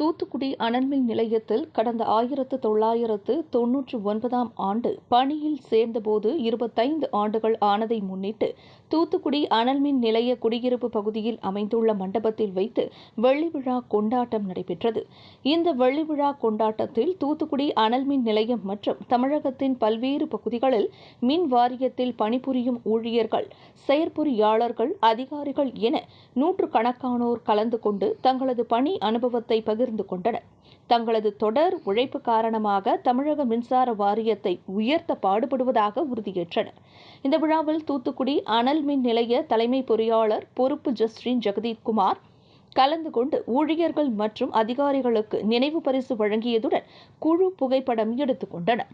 தூத்துக்குடி அனல்மின் நிலையத்தில் கடந்த ஆயிரத்து தொள்ளாயிரத்து தொன்னூற்று ஒன்பதாம் ஆண்டு பணியில் சேர்ந்தபோது இருபத்தைந்து ஆண்டுகள் ஆனதை முன்னிட்டு தூத்துக்குடி அனல்மின் நிலைய குடியிருப்பு பகுதியில் அமைந்துள்ள மண்டபத்தில் வைத்து வெள்ளி விழா கொண்டாட்டம் நடைபெற்றது. இந்த வெள்ளி விழா கொண்டாட்டத்தில் தூத்துக்குடி அனல்மின் நிலையம் மற்றும் தமிழகத்தின் பல்வேறு பகுதிகளில் மின் வாரியத்தில் பணிபுரியும் ஊழியர்கள் செயற்பொறியாளர்கள் அதிகாரிகள் என நூற்றுக்கணக்கானோர் கலந்து கொண்டு தங்களது பணி அனுபவத்தை பகிர்ந்து கொண்டனர். தங்களது தொடர் உழைப்பு காரணமாக தமிழக மின்சார வாரியத்தை உயர்த்த பாடுபடுவதாக உறுதியேற்றனர். இந்த விழாவில் தூத்துக்குடி அனல் மின் நிலைய தலைமை பொறியாளர் பொறுப்பு ஜஸ்டின் ஜெகதீப் குமார் கலந்து கொண்டு ஊழியர்கள் மற்றும் அதிகாரிகளுக்கு நினைவு பரிசு வழங்கியதுடன் குழு புகைப்படம் எடுத்துக் கொண்டனர்.